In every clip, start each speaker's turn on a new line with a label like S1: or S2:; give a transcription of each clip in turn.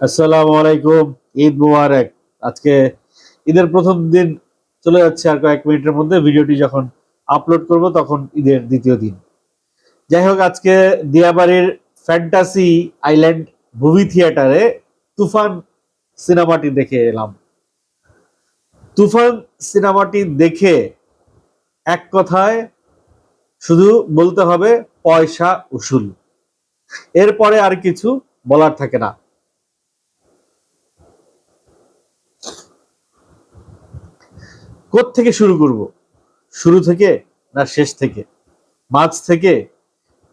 S1: আসসালামু আলাইকুম, ঈদ মুবারক। আজকে ঈদের প্রথম দিন চলে যাচ্ছে আর কয়েক মিনিটের মধ্যে ভিডিওটি যখন আপলোড করব তখন ঈদের দ্বিতীয় দিন। যাই হোক, আজকে দিয়াবাড়ির ফ্যান্টাসি আইল্যান্ড মুভি থিয়েটারে তুফান সিনেমাটি দেখে এলাম। তুফান সিনেমাটি দেখে এক কথায় শুধু বলতে হবে, পয়সা উসুল। এরপরে আর কিছু বলার থাকে না। থেকে শুরু করব? শুরু থেকে না শেষ থেকে? মাছ থেকে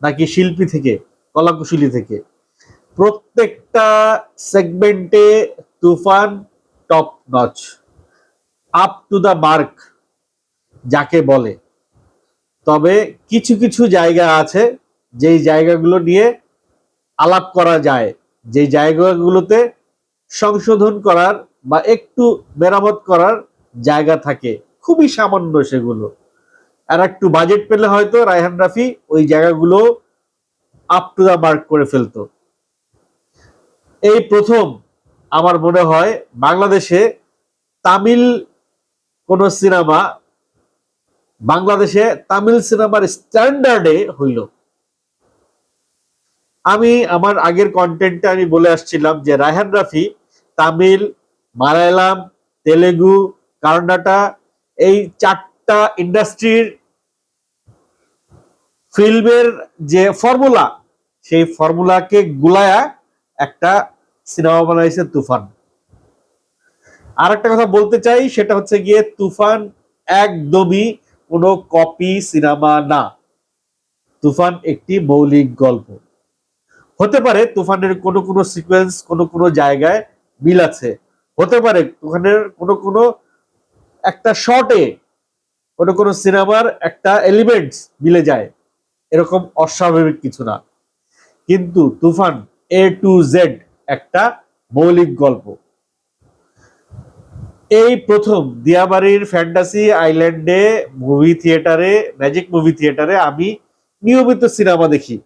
S1: নাকি শিল্পী থেকে, কলাকুশলী থেকে? প্রত্যেকটা সেগমেন্টে Toofan top notch up to the mark যাকে বলে। তবে কিছু কিছু জায়গা আছে যেই জায়গাগুলো নিয়ে আলাপ করা যায় যে জায়গাগুলোতে সংশোধন করার বা একটু মেরামত করার জায়গা থাকে, খুবই সামান্য সেগুলো। আর একটু বাজেট পেলে হয়তো রায়হান রাফি ওই জায়গাগুলো আপ টু দা মার্ক করে ফেলতো। এই প্রথম আমার মনে হয় বাংলাদেশে তামিল কোন সিনেমা বাংলাদেশে তামিল সিনেমার স্ট্যান্ডার্ডে হইল। আমি আমার আগের কন্টেন্টে আমি বলে আসছিলাম যে রায়হান রাফি তামিল, মালায়ালাম, তেলেগু কার্নাটা এই চারটা ইন্ডাস্ট্রির ফিল্মের যে ফর্মুলা, সেই ফর্মুলাকে গুলায়া একটা সিনেমা বানাইছে তুফান। আর একটা কথা বলতে চাই, সেটা হচ্ছে গিয়ে তুফান একদমই কোনো কপি সিনেমা না। তুফান একটি মৌলিক গল্প। হতে পারে তুফানের কোনো কোনো সিকোয়েন্স, কোনো কোনো জায়গায় মিল আছে। হতে পারে তুফানের কোনো কোনো একটা শর্টে কোনো কোনো সিনেমার একটা এলিমেন্টস মিলে যায়। এরকম অস্বাভাবিক কিছু না। কিন্তু তুফান এ টু জেড একটা মৌলিক গল্প। এই প্রথম দিয়াবাড়ির ফ্যান্টাসি আইল্যান্ডে মুভি থিয়েটারে ম্যাজিক মুভি থিয়েটারে আমি নিয়মিত সিনেমা দেখি।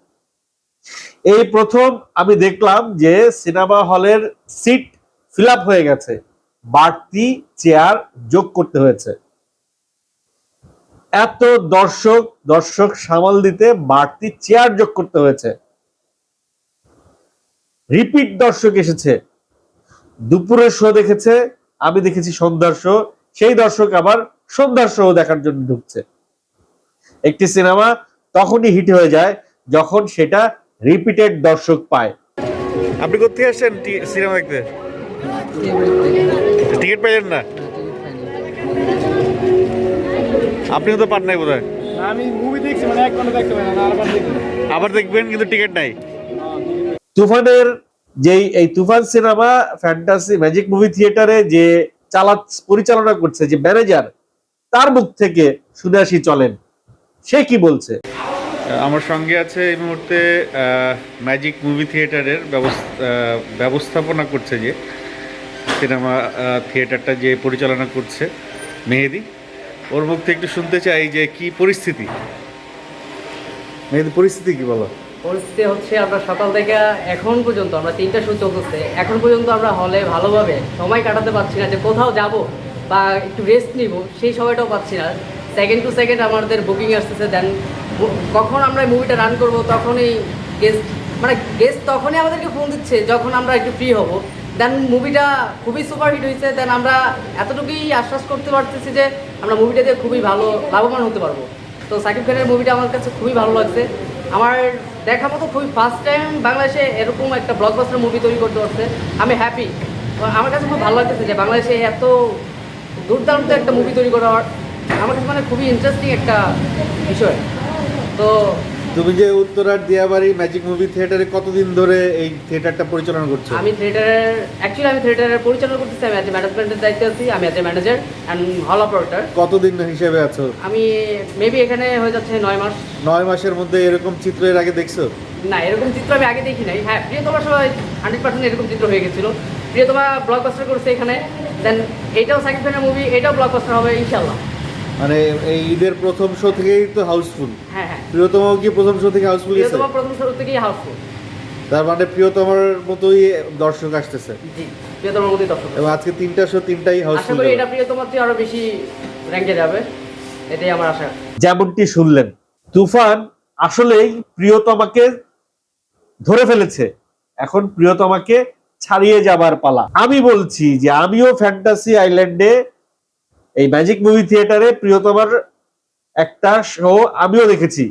S1: এই প্রথম আমি দেখলাম যে সিনেমা হলের সিট ফিল হয়ে গেছে। বাড়তি চেয়ার যোগ করতে হয়েছে। এত দর্শক দর্শক সামাল দিতে বাড়তি চেয়ার যোগ করতে হয়েছে। রিপিট দর্শক এসেছে। দুপুরের শো দেখেছে আমি দেখেছি সন্ধ্যার শো সেই দর্শক আবার সন্ধ্যার শো দেখার জন্য ঢুকছে। একটি সিনেমা তখনই হিট হয়ে যায় যখন সেটা রিপিটেড দর্শক পায়। আপনি কোথেকে আসছেন সিনেমা দেখতে? টিকিট পাইলেন না? আপনিও তো পান নাই বোধ
S2: আমি মুভি দেখছি মানে
S1: আবার দেখবেন কিন্তু টিকিট নাই। তুফানের যেই এই Toofan cinema fantasy magic movie থিয়েটারে যে চালা পরিচালনা করছে যে ম্যানেজার তার মুখ থেকে শুনে আসি চলেন। সে কি বলছে?
S3: আমার সঙ্গে আছে এই মুহূর্তে ম্যাজিক মুভি থিয়েটারের ব্যবস্থা আহ, ব্যবস্থাপনা করছে যে সিনেমা থিয়েটারটা যে পরিচালনা করছে মেহেদি, ওর মুখ থেকে একটু শুনতে চাই যে কি পরিস্থিতি? মেহেদি, পরিস্থিতি কি বলো?
S4: পরিস্থিতি হচ্ছে আমরা সকাল থেকে এখন পর্যন্ত, আমরা তিনটা শো চলতেছে এখন পর্যন্ত আমরা হলে ভালোভাবে সময় কাটাতে পারছি না যে কোথাও যাব বা একটু রেস্ট নিব, সেই সময়টাও পাচ্ছি না। সেকেন্ড টু সেকেন্ড আমাদের বুকিং আসতেছে দেন কখন আমরা মুভিটা রান করব তখনই গেস্ট মানে গেস্ট তখনই আমাদেরকে ফোন দিচ্ছে, যখন আমরা একটু ফ্রি হব। দেন মুভিটা খুবই সুপারহিট হয়েছে দেন আমরা এতটুকুই আশ্বাস করতে পারতেছি যে আমরা মুভিটা দিয়ে খুবই ভালো, লাভবান হতে পারব। তো সাকিব খানের মুভিটা আমার কাছে খুবই ভালো লাগছে। আমার দেখা মতো খুবই ফার্স্ট টাইম বাংলাদেশে এরকম একটা ব্লকবাস্টার মুভি তৈরি করতে পারছে। আমি হ্যাপি আমার কাছে খুব ভালো লাগতেছে যে বাংলাদেশে এত দুর্দান্ত একটা মুভি তৈরি করা আমার কাছে মানে খুবই ইন্টারেস্টিং একটা বিষয়। তো
S3: তুমি যে উত্তরার দিয়াবাড়ি ম্যাজিক মুভি থিয়েটারে কতদিন ধরে এই থিয়েটারটা পরিচালনা করছ?
S4: আমি থিয়েটারের অ্যাকচুয়ালি আমি থিয়েটারের পরিচালনা করতেছি আমি অ্যাজ ম্যানেজমেন্টের দায়িত্বে আছি আমি as manager and hall operator
S3: কতদিন হিসেবে আছো?
S4: আমি মেবি এখানে হয়ে যাচ্ছে নয় মাস।
S3: নয় মাসের মধ্যে এরকম চিত্র এর আগে দেখছ?
S4: না এরকম চিত্র আমি আগে দেখি নাই। হ্যাঁ প্রিয়তমা সবাই হান্ড্রেড পার্সেন্ট এরকম চিত্র হয়ে গেছিল। প্রিয়তমা ব্লকবাস্টার করছে এখানে। দেন এটাও সাকিব খানের মুভি এটাও ব্লকবাস্টার হবে ইনশাল্লাহ
S3: মানে এই ঈদের প্রথম শো থেকেই তো হাউসফুল
S4: হ্যাঁ হ্যাঁ।
S3: প্রিয়তম কি প্রথম শো থেকে হাউসফুল গেছে?
S4: প্রিয়তমা প্রথম শুরু থেকেই হাউসফুল
S3: তার মানে প্রিয়তমার মতোই দর্শক আসতেছে।
S4: জি প্রিয়তমার মতোই দর্শক
S3: এবং আজকে তিনটা শো তিনটাই
S4: আশা
S3: হাউসফুল
S4: করি এটা প্রিয়তমার চেয়ে আরও বেশি র্যাঙ্কে যাবে। এটাই আমার আশা।
S1: যেমনটি শুনলেন তুফান আসলেই প্রিয়তমাকে ধরে ফেলেছে। এখন প্রিয়তমাকে ছাড়িয়ে যাবার পালা। আমি বলছি যে আমিও ফ্যান্টাসি আইল্যান্ডে এই ম্যাজিক মুভি থিয়েটারে প্রিয়তমার একটা শো আমিও দেখেছি।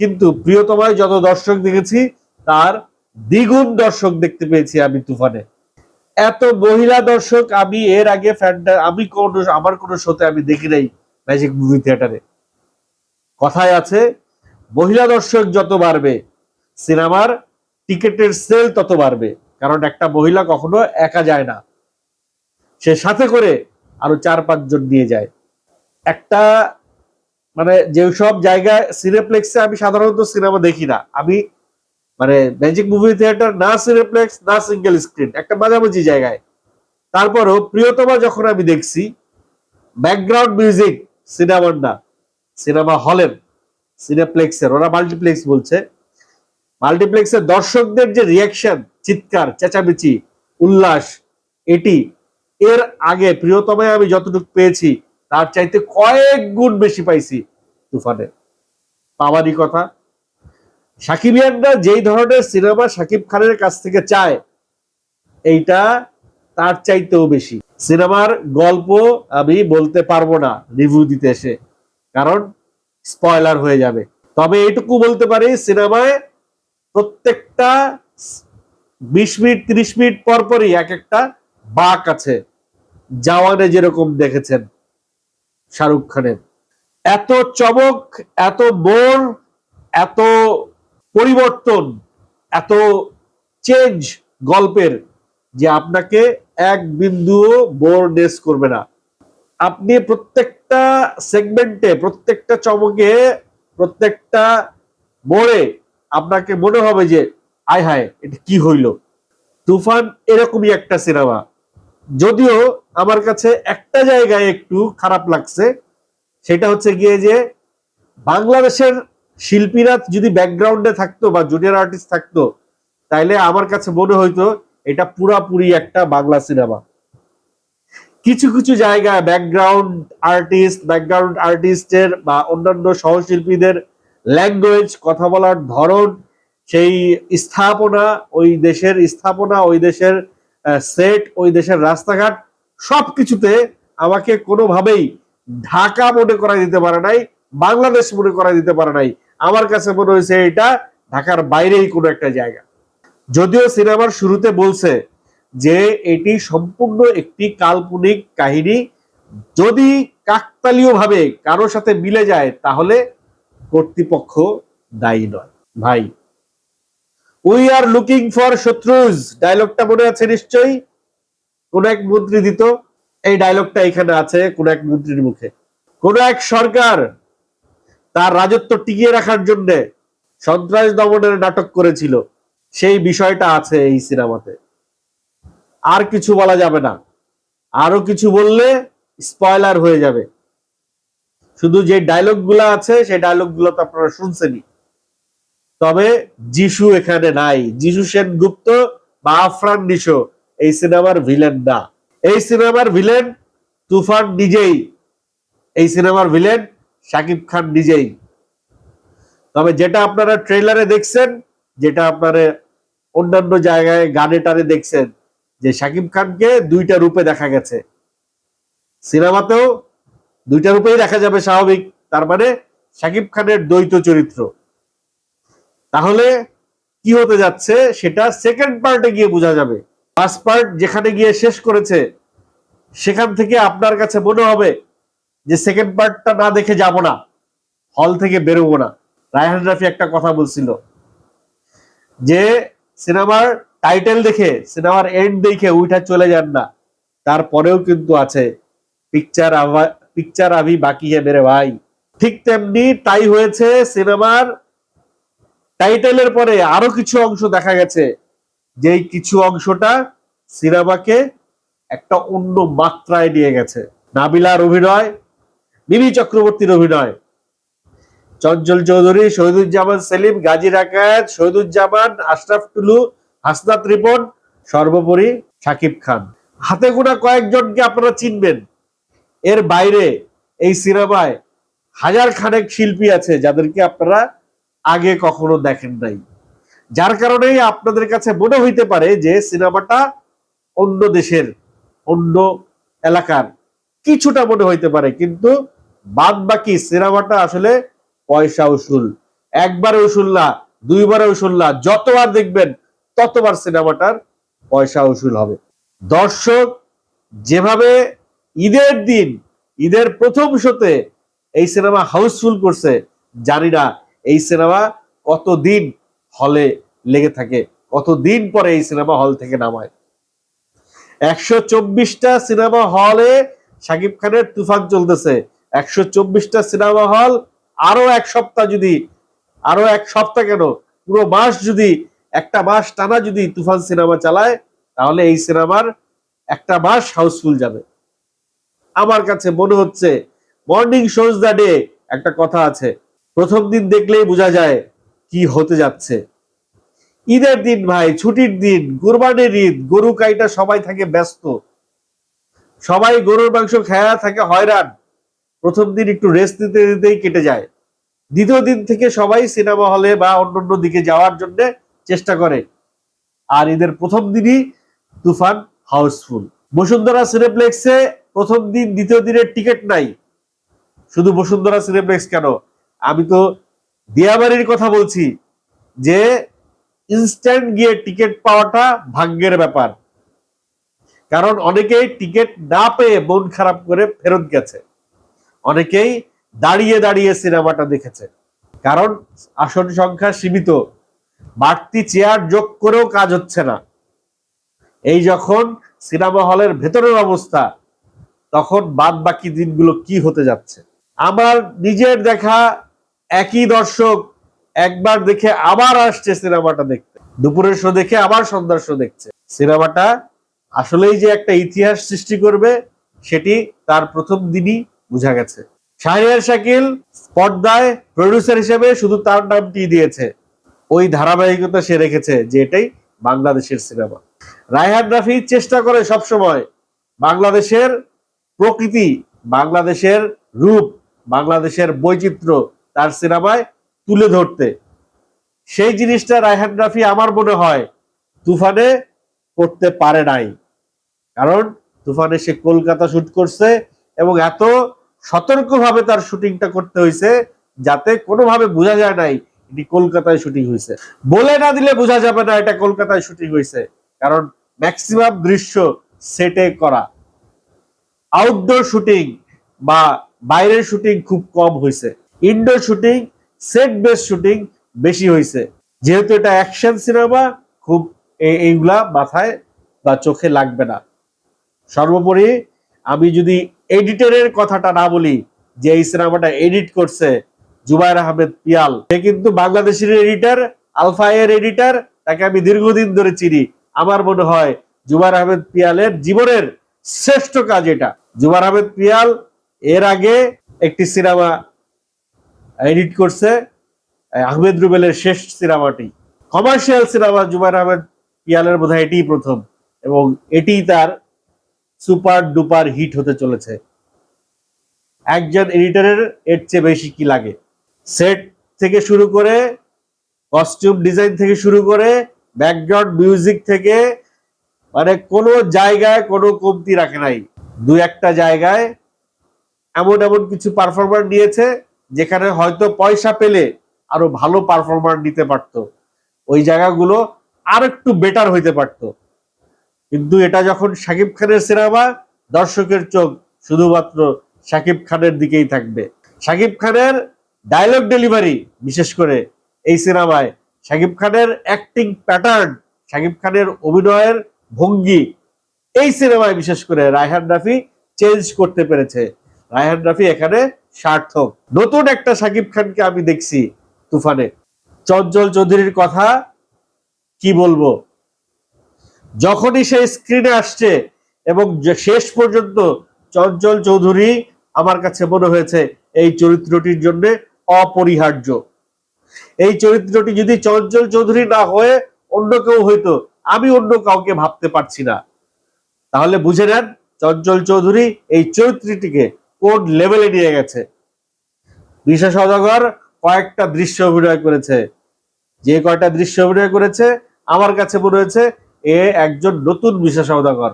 S1: কিন্তু প্রিয়তমায় যত দর্শক দেখেছি, তার দ্বিগুণ দর্শক দেখতে পেয়েছি আমি তুফানে। এত মহিলা দর্শক আমি এর আগে ফ্যানটা আমি কোন, আমার কোন শোতে আমি দেখি নাই ম্যাজিক মুভি থিয়েটারে কথায় আছে, মহিলা দর্শক যত বাড়বে, সিনেমার টিকেটের সেল তত বাড়বে। কারণ একটা মহিলা কখনো একা যায় না। সে সাথে করে আরও চার পাঁচজন নিয়ে যায়। একটা মানে যেসব জায়গায় সিনেপ্লেক্সে আমি সাধারণত সিনেমা দেখি না। আমি মানে ম্যাজিক মুভি থিয়েটার না সিনেপ্লেক্স না সিঙ্গেল স্ক্রিন একটা মাঝামাঝি জায়গায়। তারপরও প্রিয়তমা যখন আমি দেখছি ব্যাকগ্রাউন্ড মিউজিক সিনেমার না, সিনেমা হলের সিনেপ্লেক্সের ওরা মাল্টিপ্লেক্স বলছে। মাল্টিপ্লেক্সের দর্শকদের যে রিয়াকশন চিৎকার, চেঁচামেচি, উল্লাস, এটি এর আগে প্রিয়তমায় আমি যতটুকু পেয়েছি, তার চাইতে কয়েক গুণ বেশি পাইছি তুফানে। পাওয়ারই কথা। সাকিব সাকিবিয়ানরা যেই ধরনের সিনেমা সাকিব খানের কাছ থেকে চায়, এইটা তার চাইতেও বেশি। সিনেমার গল্প আমি বলতে পারব না রিভিউ দিতে এসে, কারণ স্পয়লার হয়ে যাবে। তবে এইটুকু বলতে পারি, সিনেমায় প্রত্যেকটা বিশ মিনিট, তিরিশ মিনিট পর পরই এক একটা বাক আছে। জাওয়ানে যেরকম দেখেছেন শাহরুখ খানের। এত চমক, এত মোড়, এত পরিবর্তন, এত চেঞ্জ গল্পের যে আপনাকে এক বিন্দুও বোরনেস করবে না। আপনি প্রত্যেকটা সেগমেন্টে প্রত্যেকটা চমকে, প্রত্যেকটা মোড়ে আপনাকে মনে হবে যে, আয় হায়, এটা কি হইল? তুফান এরকমই একটা সিনেমা। যদিও আমার কাছে একটা জায়গায় একটু খারাপ লাগছে, সেটা হচ্ছে গিয়ে যে বাংলাদেশের শিল্পীরা যদি ব্যাকগ্রাউন্ডে থাকতো বা জুনিয়র আর্টিস্ট থাকতো, তাইলে আমার কাছে মনে হইতো এটা পুরাপুরি একটা বাংলা সিনেমা কিছু কিছু জায়গায় ব্যাকগ্রাউন্ড আর্টিস্ট ব্যাকগ্রাউন্ড আর্টিস্টের বা অন্যান্য সহশিল্পীদের ল্যাঙ্গুয়েজ কথা বলার ধরন, সেই স্থাপনা, ওই দেশের স্থাপনা, ওই দেশের সেট, ওই দেশের রাস্তাঘাট, সবকিছুতে আমাকে কোনোভাবেই ঢাকা মনে করা দিতে পারে নাই, বাংলাদেশ মনে করা দিতে পারে নাই। আমার কাছে মনে হয়েছে এটা ঢাকার বাইরেই কোনো একটা জায়গা। যদিও সিনেমার শুরুতে বলছে যে এটি সম্পূর্ণ একটি কাল্পনিক কাহিনী, যদি কাকতালীয় ভাবে কারও সাথে মিলে যায়, তাহলে কর্তৃপক্ষ দায়ী নয়। ভাই উই আর লুকিং ফর শত্রুজ ডায়লগটা মনে আছে নিশ্চয়ই? কোন এক মন্ত্রী দিত, এই ডায়লগটা এখানে আছে, কোন এক মন্ত্রীর মুখে। কোন এক সরকার তার রাজত্ব টিকিয়ে রাখার জন্য সন্ত্রাস দমনের নাটক করেছিল। সেই বিষয়টা আছে এই সিনেমাতে। আর কিছু বলা যাবে না। আরও কিছু বললে স্পয়লার হয়ে যাবে। শুধু যে ডায়লগগুলো আছে, সেই ডায়লগগুলো তো আপনারা শুনছেনই। তবে যিশু এখানে নাই। যিশু সেনগুপ্ত বা আফরান নিশো, এই সিনেমার ভিলেন না। এই সিনেমার ভিলেন তুফান নিজেই। এই সিনেমার ভিলেন শাকিব খান নিজেই। তবে যেটা আপনারা ট্রেলারে দেখছেন, যেটা আপনারা অন্যান্য জায়গায় গানে টানে দেখছেন, যে শাকিব খানকে দুইটা রূপে দেখা গেছে। সিনেমাতেও দুইটা রূপেই দেখা যাবে স্বাভাবিক, তার মানে শাকিব খানের দ্বৈত চরিত্র। তাহলে কি হতে যাচ্ছে? সেটা সেকেন্ড পার্টে গিয়ে বোঝা যাবে। ফার্স্ট পার্ট যেখানে গিয়ে শেষ করেছে, সেখান থেকে আপনার কাছে মনে হবে যে সেকেন্ড পার্টটা না দেখে যাব না। হল থেকে বেরোবো না। রায়হান রাফি একটা কথা বলছিল যে, সিনেমার টাইটেল দেখে, সিনেমার এন্ড দেখে উইঠা চলে যান না। তারপরেও কিন্তু আছে পিকচার পিকচার আভি বাকি হে মেরে ভাই। ঠিক তেমনি তাই হয়েছে সিনেমার টাইটেলের পরে আরও কিছু অংশ দেখা গেছে। যেই কিছু অংশটা সিনেমাকে একটা অন্য মাত্রায় নিয়ে গেছে। নাবিলার অভিনয়, মিমি চক্রবর্তীর অভিনয়। চঞ্চল চৌধুরী, শহীদুজ্জামান সেলিম, গাজী রাকায়াত, শহীদুজ্জামান, আশরাফ টুলু, হাসনাত রিপন, সর্বোপরি শাকিব খান। হাতে গোনা কয়েকজনকে আপনারা চিনবেন। এর বাইরে এই সিনেমায় হাজার খানেক শিল্পী আছে যাদেরকে আপনারা আগে কখনো দেখেন নাই। যার কারণেই আপনাদের কাছে মনে হইতে পারে যে সিনেমাটা অন্য দেশের, অন্য এলাকার। কিছুটা মনে হইতে পারে, কিন্তু বাদ বাকি সিনেমাটা আসলে পয়সা উসুল একবারে উসুল না দুইবারে উসুল না, যতবার দেখবেন ততবার সিনেমাটার পয়সা উসুল হবে। দর্শক, যেভাবে ঈদের দিন, ঈদের প্রথম শোতে এই সিনেমা হাউসফুল করছে, জানি না এই সিনেমা কতদিন হলে লেগে থাকে? কতদিন পরে এই সিনেমা হল থেকে নামায়? একশো চব্বিশটা সিনেমা হলে শাকিব খানের তুফান চলতেছে। একশো চব্বিশটা সিনেমা হল আরও এক সপ্তাহ যদি, আরও এক সপ্তাহ কেন? পুরো মাস যদি, একটা মাস টানা যদি তুফান সিনেমা চালায়, তাহলে এই সিনেমার একটা মাস হাউসফুল যাবে। আমার কাছে মনে হচ্ছে, মর্নিং শোজ দ্য ডে, একটা কথা আছে। প্রথম দিন দেখলেই বোঝা যায় কি হতে যাচ্ছে। ঈদের দিন ভাই, ছুটির দিন, কুরবানির ঈদ, গরু কাইটা সবাই থাকে ব্যস্ত। সবাই গরুর মাংস খেয়া থাকে হয়রান। প্রথম দিন একটু রেস্ট দিতে দিতেই কেটে যায়। দ্বিতীয় দিন থেকে সবাই সিনেমা হলে বা অন্যান্য দিকে যাওয়ার জন্য চেষ্টা করে। আর ঈদের প্রথম দিনই তুফান হাউসফুল। বসুন্ধরা সিনেপ্লেক্সে প্রথম দিন, দ্বিতীয় দিনের টিকিট নাই। শুধু বসুন্ধরা সিনেপ্লেক্স কেন? আমি তো দিয়াবাড়ির কথা বলছি যে ইনস্ট্যান্ট গিয়ে টিকিট পাওয়াটা ভাগ্যের ব্যাপার। কারণ অনেকেই টিকিট না পেয়ে মন খারাপ করে ফেরত গেছে। অনেকেই দাঁড়িয়ে দাঁড়িয়ে সিনেমাটা দেখেছে। কারণ আসন সংখ্যা সীমিত, বাড়তি চেয়ার যোগ করেও কাজ হচ্ছে না। এই যখন সিনেমা হলের ভেতরের অবস্থা, তখন বাদ বাকি দিনগুলো কি হতে যাচ্ছে? আমার নিজের দেখা একই দর্শক একবার দেখে আবার আসছে সিনেমাটা দেখতে। দুপুরের শো দেখে আবার সন্ধ্যার শো দেখছে। সিনেমাটা আসলেই যে একটা ইতিহাস সৃষ্টি করবে, সেটি তার প্রথম দিনই বোঝা গেছে। শাহরিয়ার শাকিল পর্দায় প্রডিউসার হিসেবে শুধু তার নামটি দিয়েছে। ওই ধারাবাহিকতা সে রেখেছে যে এটাই বাংলাদেশের সিনেমা। রায়হান রাফি চেষ্টা করে সবসময় বাংলাদেশের প্রকৃতি, বাংলাদেশের রূপ, বাংলাদেশের বৈচিত্র্য তার সিনেমায় তুলে ধরতে। সেই জিনিসটা রায়হান রাফি আমার মনে হয় তুফানে করতে পারে নাই। কারণ তুফানে সে কলকাতা শুট করছে এবং এত সতর্কভাবে তার শুটিংটা করতে হয়েছে যাতে কোনোভাবে বোঝা যায় নাই এটি কলকাতায় শুটিং হয়েছে। বলে না দিলে বোঝা যাবে না এটা কলকাতায় শুটিং হয়েছে। কারণ ম্যাক্সিমাম দৃশ্য সেটে করা। আউটডোর শুটিং বা বাইরের শুটিং খুব কম হয়েছে। Indoor shooting set base shooting বেশি হয়েছে যেহেতু এটা অ্যাকশন সিনেমা খুব এইগুলা মাথায় বা চোখে লাগবে না। সর্বোপরি আমি যদি এডিটরের কথাটা না বলি, যে এই সিনেমাটা এডিট করছে জুবাইর আহমেদ পিয়াল, সে কিন্তু বাংলাদেশের এডিটর এর এডিটর তাকে আমি দীর্ঘদিন ধরে চিনি। আমার মনে হয় জুবাইর আহমেদ পিয়ালের জীবনের শ্রেষ্ঠ কাজ এটা। জুবাইর আহমেদ পিয়াল এর আগে একটি সিনেমা এডিট করছে আহমেদ রুবেলের শেষ সিনেমাটি। কমার্শিয়াল সিনেমা জুবাইর আহমেদ পিয়ালের বোধহয় এটিই প্রথম এবং এটিই তার সুপার ডুপার হিট হতে চলেছে। একজন এডিটরের এর চেয়ে বেশি কি লাগে? সেট থেকে শুরু করে, কস্টিউম ডিজাইন থেকে শুরু করে, ব্যাকগ্রাউন্ড মিউজিক থেকে মানে কোনো জায়গায় কোনো কমতি রাখে নাই। দু একটা জায়গায় এমন এমন কিছু পারফরমার নিয়েছে যেখানে হয়তো পয়সা পেলে আরও ভালো পারফরমার নিতে পারতো, ওই জায়গাগুলো আর একটু বেটার হইতে পারতো। কিন্তু এটা যখন শাকিব খানের সিনেমা, দর্শকের চোখ শুধুমাত্র শাকিব খানের দিকেই থাকবে। শাকিব খানের ডায়লগ ডেলিভারি বিশেষ করে এই সিনেমায় শাকিব খানের অ্যাক্টিং প্যাটার্ন শাকিব খানের অভিনয়ের ভঙ্গি, এই সিনেমায় বিশেষ করে রায়হান রাফি চেঞ্জ করতে পেরেছে। রায়হান রাফি এখানে সার্থক। নতুন একটা শাকিব খানকে আমি দেখছি তুফানে। চঞ্চল চৌধুরীর কথা কি বলব? যখনই সে স্ক্রিনে আসছে এবং শেষ পর্যন্ত চঞ্চল চৌধুরী আমার কাছে মনে হয়েছে এই চরিত্রটির জন্য অপরিহার্য। এই চরিত্রটি যদি চঞ্চল চৌধুরী না হয়ে অন্য কেউ হইতো, আমি অন্য কাউকে ভাবতে পারছি না। তাহলে বুঝে নেন, চঞ্চল চৌধুরী এই চরিত্রটিকে কোন লেভেলে নিয়ে গেছে। বিশেষ সদাগর কয়েকটা দৃশ্য অভিনয় করেছে। যে কয়টা দৃশ্য অভিনয় করেছে, আমার কাছে মনে হয়েছে এ একজন নতুন বিশেষ সদাগর।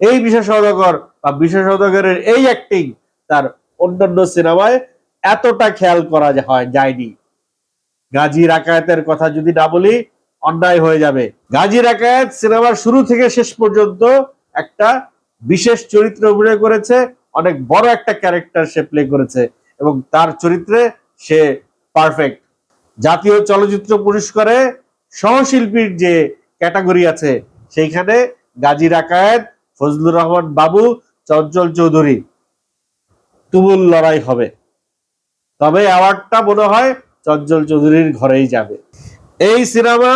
S1: এই বিশেষ সদাগর বা বিশেষ সদাগরের এই অ্যাক্টিং তার অন্যান্য সিনেমায় এতটা খেয়াল করা হয় যায়নি। গাজী রাকায়েতের কথা যদি না বলি, অন্যায় হয়ে যাবে। গাজী রাকায়েত সিনেমার শুরু থেকে শেষ পর্যন্ত একটা বিশেষ চরিত্র অভিনয় করেছে। অনেক বড় একটা ক্যারেক্টার সে প্লে করেছে এবং তার চরিত্রে সে পারফেক্ট জাতীয় চলচ্চিত্র পুরস্কারে সহশিল্পীর যে ক্যাটাগরি আছে, সেইখানে গাজী রাকায়েত, ফজলুর রহমান বাবু, চঞ্চল চৌধুরী তুমুল লড়াই হবে। তবে অ্যাওয়ার্ডটা মনে হয় চঞ্চল চৌধুরীর ঘরেই যাবে। এই সিনেমা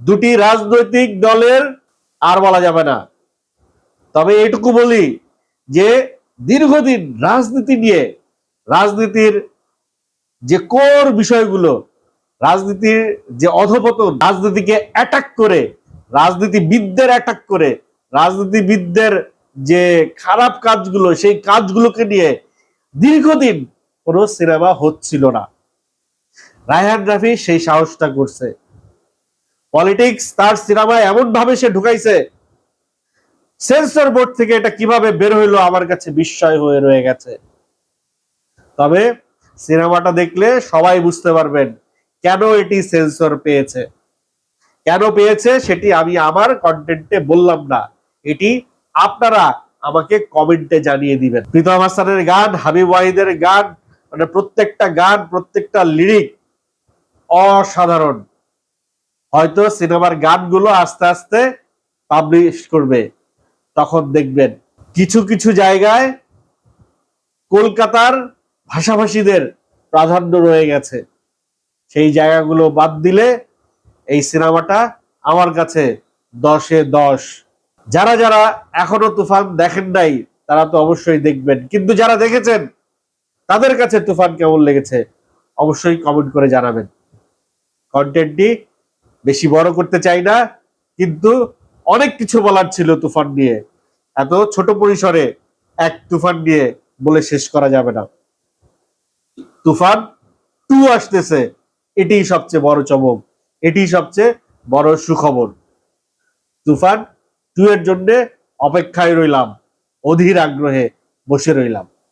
S1: দুটি রাজনৈতিক দলের আর বলা যাবে না। তবে এটুকু বলি যে দীর্ঘদিন রাজনীতি নিয়ে, রাজনীতির যে কোর বিষয়গুলো, রাজনীতির যে অধপতন, রাজনীতিকে অ্যাটাক করে, রাজনীতিবিদদের অ্যাটাক করে, রাজনীতিবিদদের যে খারাপ কাজগুলো, সেই কাজগুলোকে নিয়ে দীর্ঘদিন কোনো সিনেমা হচ্ছিল না। রায়হান রাফি সেই সাহসটা করছে। পলিটিক্স তার সিনেমায় এমন ভাবে সে ঢুকাইছে সেন্সর বোর্ড থেকে এটা কীভাবে বের হইল আমার কাছে বিস্ময় হয়ে রয়ে গেছে। তবে সিনেমাটা দেখলে সবাই বুঝতে পারবেন কেন এটি সেন্সর পেয়েছে। কেন পেয়েছে সেটি আমি আমার কন্টেন্টে বললাম না। এটি আপনারা আমাকে কমেন্টে জানিয়ে দিবেন। প্রীতম হাসানের গান, হাবিব ওয়াহিদের গান মানে প্রত্যেকটা গান, প্রত্যেকটা লিরিক অসাধারণ। হয়তো সিনেমার গানগুলো আস্তে আস্তে পাবলিশ করবে। তখন দেখবেন কিছু কিছু জায়গায় কলকাতার ভাষাভাষীদের প্রাধান্য রয়ে গেছে। সেই জায়গাগুলো বাদ দিলে এই সিনেমাটা আমার কাছে দশে দশ। যারা যারা এখনও তুফান দেখেন নাই, তারা তো অবশ্যই দেখবেন। কিন্তু যারা দেখেছেন, তাদের কাছে তুফান কেমন লেগেছে অবশ্যই কমেন্ট করে জানাবেন। কন্টেন্টটি বেশি বড় করতে চাই না, কিন্তু অনেক কিছু বলার ছিল তুফান নিয়ে। এত ছোট পরিসরে এক তুফান নিয়ে বলে শেষ করা যাবে না। তুফান টু আসতেছে। এটি সবচেয়ে বড় চমক। এটি সবচেয়ে বড় সুখবর। তুফান টু এর জন্য অপেক্ষায় রইলাম। অধীর আগ্রহে বসে রইলাম।